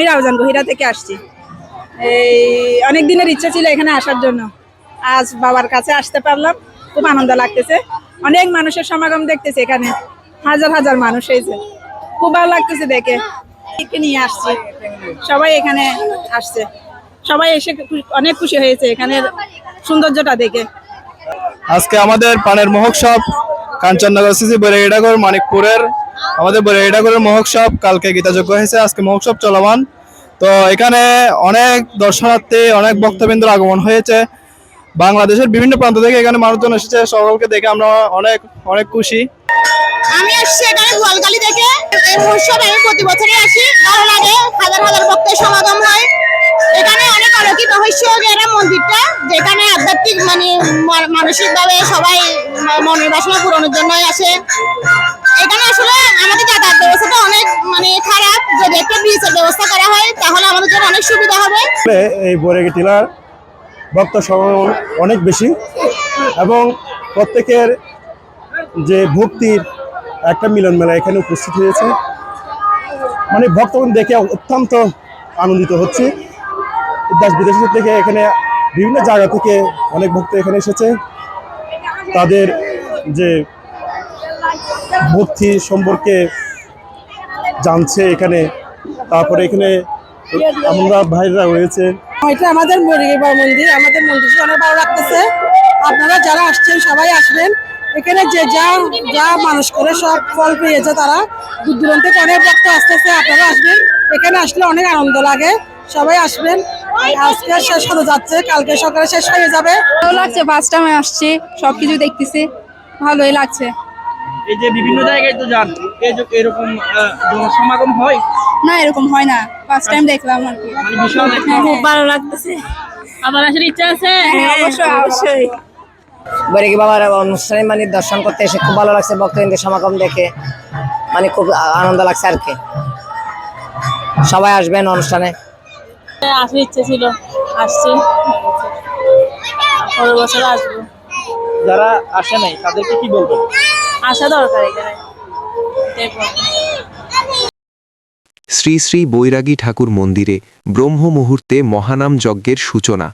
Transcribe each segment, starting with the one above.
আমি রাউজান গহিরা থেকে আসছি। এই অনেক দিনের ইচ্ছা ছিল এখানে আসার জন্য। আজ বাবার কাছে আসতে পারলাম, খুব আনন্দ লাগতেছে। অনেক মানুষের সমাগম দেখতেছে এখানে। হাজার হাজার মানুষ হয়েছে খুব ভালো লাগতেছে দেখে। নিয়ে আসছে। সবাই এখানে আসছে। সবাই এসে অনেক খুশি হয়েছে এখানের সৌন্দর্যটা দেখে। আজকে আমাদের পানের মহোৎসব, কাঞ্চননগর, সিসি বৈরাগীডাগর মানিকপুরের আমাদের বৈরাগীডাগরের মহোৎসব, কালকে গীতাযোগ্য হয়েছে, আজকে মহোৎসব চলমান। তো এখানে অনেক দর্শনার্থী, অনেক ভক্তবৃন্দর আগমন হয়েছে। বাংলাদেশের বিভিন্ন প্রান্ত থেকে এখানে মানুষজন এসেছে, সকলকে দেখে আমরা অনেক অনেক খুশি। আমি আসছি এখানে গোয়ালকালি থেকে। এই মহোৎসব আমি প্রতি বছরই আসি। ভালো লাগে হাজার হাজার ভক্তের সমাগম হয়। এখানে অনেক অলৌকিক রহস্য মন্দিরটা, যেখানে আধ্যাত্মিক মানে মানসিক ভাবে সবাই মনের বাসনা পূরণের জন্যই আসে। এখানে আসলে আমাদের যাতায়াত ব্যবস্থাটা অনেক মানে খারাপ। যদি একটা ব্রিজের ব্যবস্থা করা হয়, তাহলে আমাদের জন্য অনেক সুবিধা হবে। এই বৈরাগী টিলার ভক্ত সমাগম অনেক বেশি এবং প্রত্যেকের যে ভক্তির একটা মিলন মেলা এখানে উপস্থিত হয়েছে। মানে ভক্তগণ দেখে অত্যন্ত আনন্দিত হচ্ছে। দেশ বিদেশ থেকে এখানে বিভিন্ন জায়গা থেকে অনেক ভক্ত এখানে এসেছে। তাদের যে ভক্তি সম্পর্কে জানছে এখানে। তারপরে এখানে আমরা ভাইরা রয়েছে। আমাদের মুরগিবা মন্দির, আমাদের মন্দিরটা অনেক ভালো লাগতেছে। আপনারা যারা আসছেন, সবাই আসবেন। এখানে যে যা যা মানুষ করে, সব ফল পেয়েছে তারা। দূর দূরান্ত অনেক ভক্ত আসতেছে, আপনারা আসবেন। এখানে আসলে অনেক আনন্দ লাগে। সবাই আসবেন। আজকে শেষ হতে যাচ্ছে কালকে সকালে শেষ হয়ে যাবে। ভালো লাগছে ফার্স্ট টাইম আসছি সবকিছু দেখতেছি ভালোই লাগছে। এই যে বিভিন্ন জায়গায় তো যান এই যে এরকম আহ, হয়? না এরকম হয় না ফার্স্ট টাইম দেখলাম আর কি। মানে খুব ভালো লাগতেছে। আবার আসার ইচ্ছা আছে? অবশ্যই। অবশ্যই। বৈরাগী বাবার অনুষ্ঠানে মানে দর্শন করতে এসে খুব ভালো লাগছে ভক্তবৃন্দের সমাগম দেখে। মানে খুব আনন্দ লাগছে আর কি। সবাই আসবেন অনুষ্ঠানে। আসার ইচ্ছে ছিল আসছি। পরের বছর আসব। যারা আসে নাই তাদেরকে কি বলবেন? আসা দরকার এখানে। শ্রী শ্রী বৈরাগী ঠাকুর মন্দিরে ব্রহ্ম মুহূর্তে মহানাম যজ্ঞের সূচনা।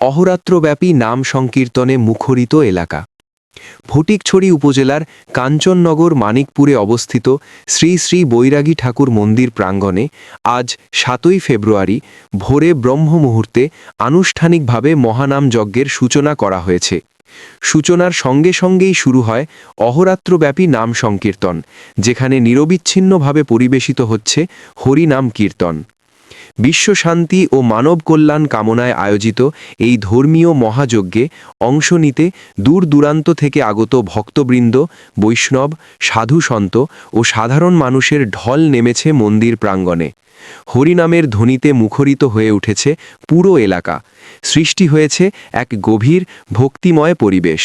অহরাত্রব্যাপী নাম সংকীর্তনে মুখরিত এলাকা। ফটিকছড়ি উপজেলার কাঞ্চননগর মানিকপুরে অবস্থিত শ্রী শ্রী বৈরাগী ঠাকুর মন্দির প্রাঙ্গণে আজ সাতই ফেব্রুয়ারি ভোরে ব্রহ্ম মুহূর্তে আনুষ্ঠানিকভাবে মহানাম যজ্ঞের সূচনা করা হয়েছে। সূচনার সঙ্গে সঙ্গেই শুরু হয় অহরাত্রব্যাপী নাম সংকীর্তন, যেখানে নিরবিচ্ছিন্নভাবে পরিবেশিত হচ্ছে হরিনাম কীর্তন। বিশ্বশান্তি ও মানব কল্যাণ কামনায় আয়োজিত এই ধর্মীয় মহাযজ্ঞে অংশ নিতে দূর দূরান্ত থেকে আগত ভক্তবৃন্দ, বৈষ্ণব, সাধু সন্ত ও সাধারণ মানুষের ঢল নেমেছে মন্দির প্রাঙ্গণে। হরিনামের ধ্বনিতে মুখরিত হয়ে উঠেছে পুরো এলাকা। সৃষ্টি হয়েছে এক গভীর ভক্তিময় পরিবেশ।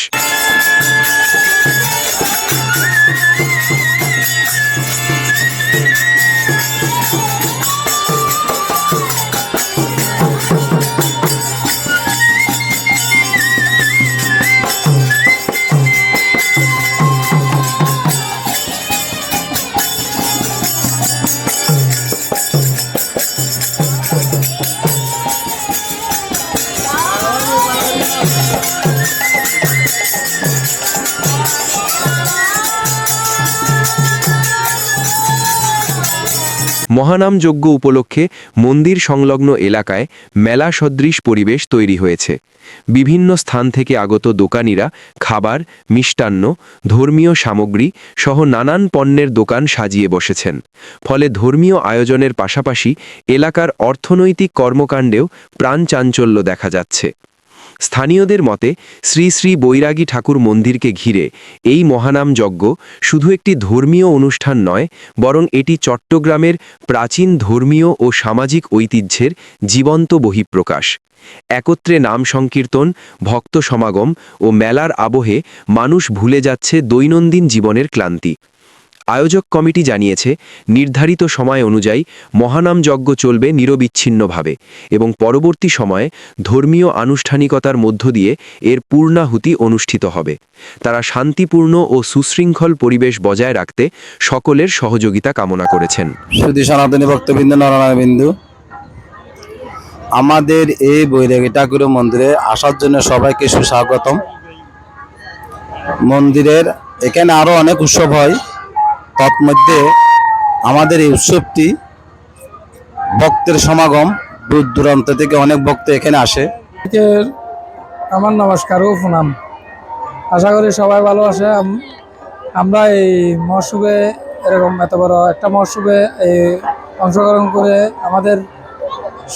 মহানাম যজ্ঞ উপলক্ষে মন্দির সংলগ্ন এলাকায় মেলা সদৃশ পরিবেশ তৈরি হয়েছে। বিভিন্ন স্থান থেকে আগত দোকানিরা খাবার, মিষ্টান্ন, ধর্মীয় সামগ্রী সহ নানান পণ্যের দোকান সাজিয়ে বসেছেন। ফলে ধর্মীয় আয়োজনের পাশাপাশি এলাকার অর্থনৈতিক কর্মকাণ্ডেও প্রাণ চাঞ্চল্য দেখা যাচ্ছে। স্থানীয়দের মতে, শ্রী শ্রী বৈরাগী ঠাকুর মন্দিরকে ঘিরে এই মহানাম যজ্ঞ শুধু একটি ধর্মীয় অনুষ্ঠান নয়, বরং এটি চট্টগ্রামের প্রাচীন ধর্মীয় ও সামাজিক ঐতিহ্যের জীবন্ত বহিঃপ্রকাশ। একত্রে নাম সংকীর্তন, ভক্ত সমাগম ও মেলার আবহে মানুষ ভুলে যাচ্ছে দৈনন্দিন জীবনের ক্লান্তি। আয়োজক কমিটি জানিয়েছে, নির্ধারিত সময় অনুযায়ী মহানাম যজ্ঞ চলবে নিরবিচ্ছিন্নভাবে এবং পরবর্তী সময়ে ধর্মীয় আনুষ্ঠানিকতার মধ্য দিয়ে এর পূর্ণাহুতি অনুষ্ঠিত হবে। তারা শান্তিপূর্ণ ও সুশৃঙ্খল পরিবেশ বজায় রাখতে সকলের সহযোগিতা কামনা করেছেন। শুধু সনাতনী ভক্তবৃন্দ নরনারায়ণবিন্দু আমাদের এই বৈরাগী ঠাকুরের মন্দিরে আসার জন্য সবাইকে সুস্বাগতম। মন্দিরের এখানে আরও অনেক উৎসব হয়। তৎমধ্যে আমাদের এই উৎসবটি ভক্তের সমাগম দূর দূরান্ত থেকে অনেক ভক্ত এখানে আসে। আমার নমস্কার ও প্রণাম আশা করি সবাই ভালো আছে। আমরা এই মহোৎসবে এরকম এত বড় একটা মহোৎসবে এই অংশগ্রহণ করে আমাদের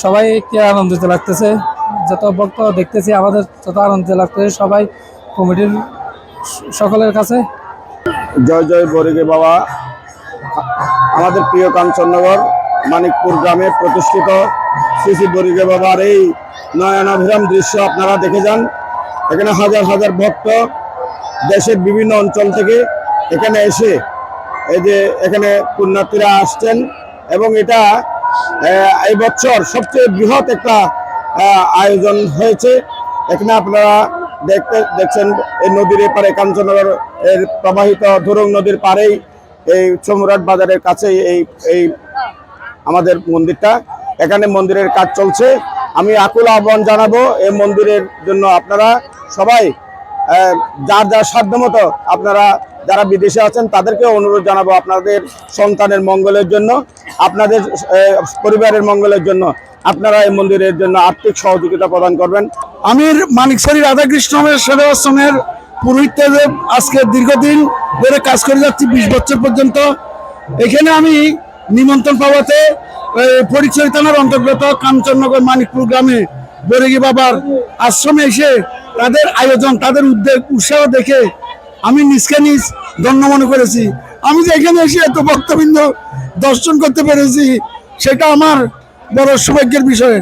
সবাইকে আনন্দিত লাগতেছে। যত ভক্ত দেখতেছি, আমাদের তত আনন্দিত লাগতেছে সবাই কমিটির সকলের কাছে। জয় জয় বরিগে বাবা। আমাদের প্রিয় কাঞ্চননগর, মানিকপুর গ্রামে প্রতিষ্ঠিত শ্রী শ্রী বরিগে বাবার এই নয়নাভিরাম দৃশ্য আপনারা দেখে যান। এখানে হাজার হাজার ভক্ত দেশের বিভিন্ন অঞ্চল থেকে এখানে এসে এই যে এখানে পুণ্যার্থীরা আসছেন এবং এটা এই বছর সবচেয়ে বৃহৎ একটা আয়োজন হয়েছে। এখানে আপনারা দেখতে, দেখছেন এই নদীর এপারে কাঞ্চননগর এর প্রবাহিত ধুরং নদীর পাড়েই এই চমুরাট বাজারের কাছে এই এই আমাদের মন্দিরটা। এখানে মন্দিরের কাজ চলছে। আমি আকুল আহ্বান জানাব এই মন্দিরের জন্য আপনারা সবাই যার যার সাধ্য মতো আপনারা যারা বিদেশে আছেন তাদেরকে অনুরোধ জানাব আপনাদের সন্তানের মঙ্গলের জন্য, আপনাদের পরিবারের মঙ্গলের জন্য আপনারা এই মন্দিরের জন্য আর্থিক সহযোগিতা প্রদান করবেন। আমি মানিকছড়ি রাধাকৃষ্ণের সেবা আশ্রমের পুরোহিত আজকে দীর্ঘদিন ধরে কাজ করে যাচ্ছি, বিশ বছর পর্যন্ত, এখানে আমি নিমন্ত্রণ পাওয়াতে ফটিকছড়ি থানার অন্তর্গত কাঞ্চননগর মানিকপুর গ্রামে বরেগি বাবার আশ্রমে এসে তাদের আয়োজন, তাদের উদ্যোগ উৎসাহ দেখে আমি নিজকে নিজ ধন্য মনে করেছি। আমি যে এখানে এসে এত ভক্তবৃন্দ দর্শন করতে পেরেছি, সেটা আমার বড় সৌভাগ্যের বিষয়।